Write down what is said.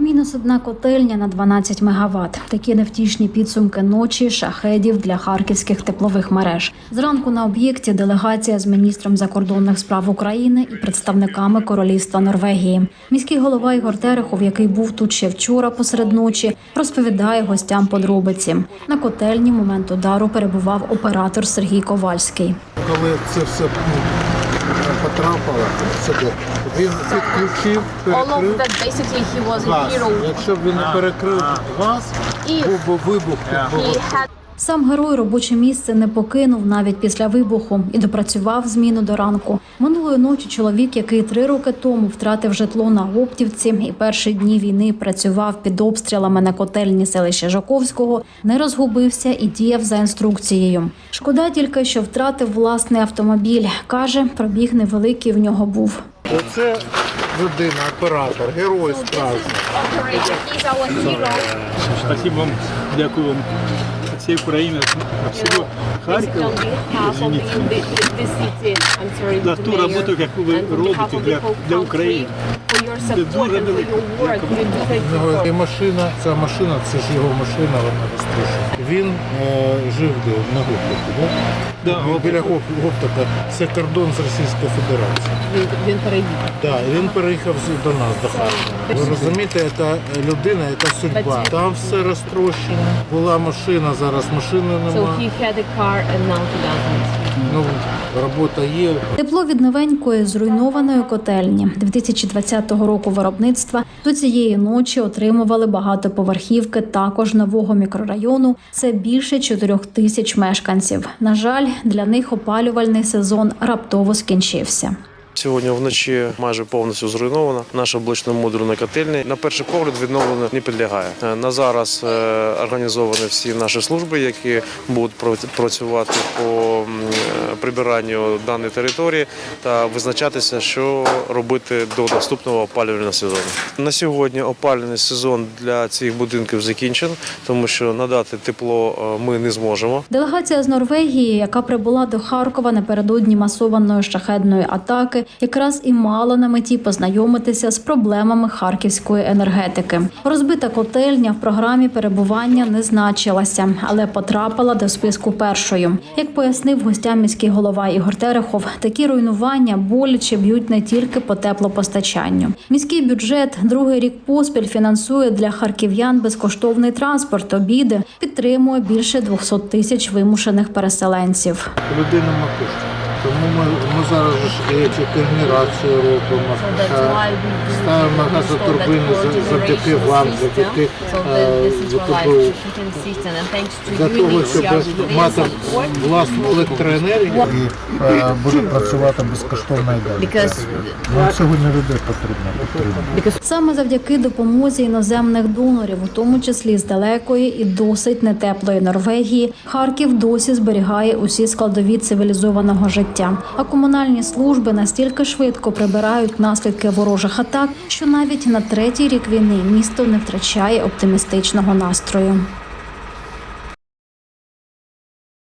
Мінус одна котельня на 12 мегаватт. Такі невтішні підсумки ночі шахедів для харківських теплових мереж. Зранку на об'єкті делегація з міністром закордонних справ України і представниками королівства Норвегії. Міський голова Ігор Терехов, який був тут ще вчора посеред ночі, розповідає гостям подробиці. На котельні момент удару перебував оператор Сергій Ковальський. Коли це все потрапило сюди, він підключив, all of перекрив that basically he was a газ. hero. Якщо б він не перекрив вас, if був би вибух, тут he було. had Сам герой робоче місце не покинув навіть після вибуху і допрацював зміну до ранку. Минулої ночі чоловік, який три роки тому втратив житло на Гоптівці і перші дні війни працював під обстрілами на котельні селища Жаковського, не розгубився і діяв за інструкцією. Шкода тільки, що втратив власний автомобіль. каже, пробіг невеликий в нього був. Оце людина, оператор, герой справжній. дякую вам Харкова. on behalf of Извините. За ту and on behalf робите для, для country, Дуже. І машина, ця машина, це ж його машина, вона розтрушена. Він е, жив де на Гоптику, да? Да, Він Біля Гоп- Гоптика. Це кордон з Російською Федерацією. Він, він переїхав. Да, він переїхав з- до нас, до Харкова. Ви розумієте, це людина, яка судьба. Там все розтрощено. Була машина, зараз машини So немає. he had a car and now he doesn't. Ну, робота є. Тепло від новенької зруйнованої котельні 2020 року виробництва до цієї ночі отримували багатоповерхівки також нового мікрорайону. Це більше 4 тисяч мешканців. На жаль, для них опалювальний сезон раптово скінчився. Сьогодні вночі майже повністю зруйнована наша блочно-модульна котельня. На перший погляд відновлення не підлягає. Е, На зараз е, організовані всі наші служби, які будуть пра- працювати по е, прибиранню даної території та визначатися, що робити до наступного опалювального сезону. На сьогодні опалювальний сезон для цих будинків закінчен, тому що надати тепло ми не зможемо. Делегація з Норвегії, яка прибула до Харкова напередодні масованої шахедної атаки, якраз і мала на меті познайомитися з проблемами харківської енергетики. Розбита котельня в програмі перебування не значилася, але потрапила до списку першою. Як пояснив гостям міський голова Ігор Терехов, такі руйнування боляче б'ють не тільки по теплопостачанню. Міський бюджет другий рік поспіль фінансує для харків'ян безкоштовний транспорт, обіди, підтримує більше 200 тисяч вимушених переселенців. Людина на коштів. Тому ми, ми зараз і генерацію робимо. Е, Ставимо газотурбини завдяки вам, завдяки е, викупу to для того, щоб мати власну електроенергію і е, буде працювати безкоштовно і далі. Нам сьогодні людей потрібно підтримати. Саме завдяки допомозі іноземних донорів, у тому числі з далекої і досить нетеплої Норвегії, Харків досі зберігає усі складові цивілізованого життя. А комунальні служби настільки швидко прибирають наслідки ворожих атак, що навіть на третій рік війни місто не втрачає оптимістичного настрою.